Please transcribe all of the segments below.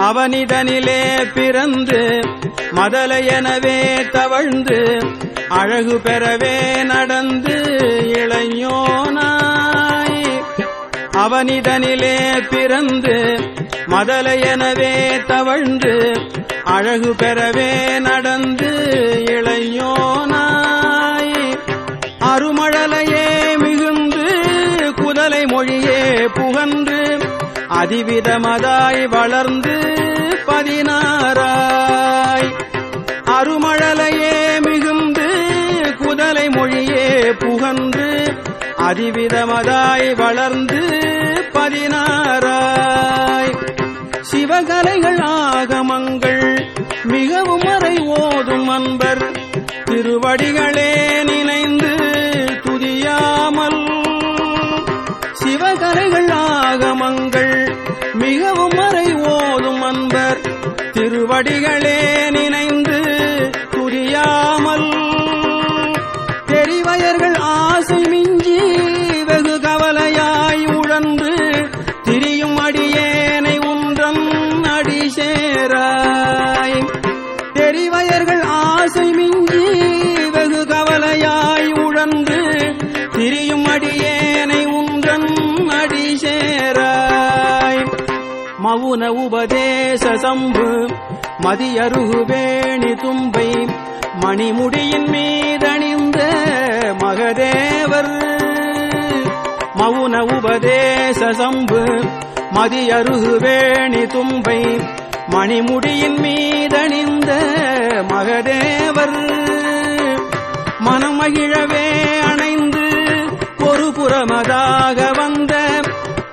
அவனிடனிலே பிறந்து மதலையெனவே தவழ்ந்து அழகு பெறவே நடந்து இளைஞனாய். அவனிதனிலே பிறந்து மதலையெனவே தவழ்ந்து அழகு பெறவே நடந்து இளையோனாய் அதிவிதமதாய் வளர்ந்து பதினாராய் அருமழலையே மிகுந்து குதலை மொழியே புகன்று அதிவிதமதாய் வளர்ந்து பதினாராய் சிவகலைகள் ஆகமங்கள் மிகவும் மறை ஓதும் அன்பர் திருவடிகளே நினைந்து துதியாமல். சிவகலைகள் ஆகமங்கள் மிகவும் மறை ஓதும் அன்பர். திருவடிகளே நினைந்து குறியாமல் தெரிவயர்கள் ஆசை மவுன உபதேச சம்பு மதியருகு வேணி தும்பை மணிமுடியின் மீதணிந்த மகதேவர். மவுன உபதேச சம்பு மதியருகு வேணி தும்பை மணிமுடியின் மீதணிந்த மகதேவர். மனமகிழவே அணைந்து ஒரு புறமதாக வந்த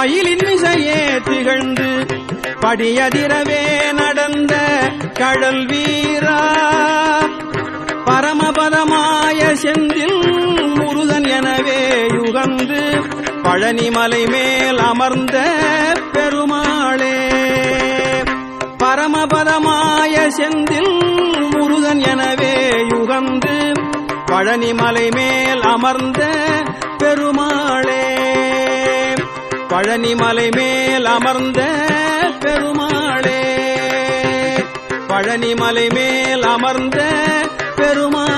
மயிலின் இசையே திகழ்ந்து படியதிரவே நடந்த கடல் வீரா. பரமபதமாய செந்தில் முருகன் எனவே யுகந்து பழனிமலை மேல் அமர்ந்த பெருமாளே. பரமபதமாய செந்தில் முருகன் எனவே யுகந்து பழனிமலை மேல் அமர்ந்த பெருமாளே. பழனிமலை மேல் அமர்ந்த பெருமாளே. பழனிமலை மேல் அமர்ந்த பெருமாள்.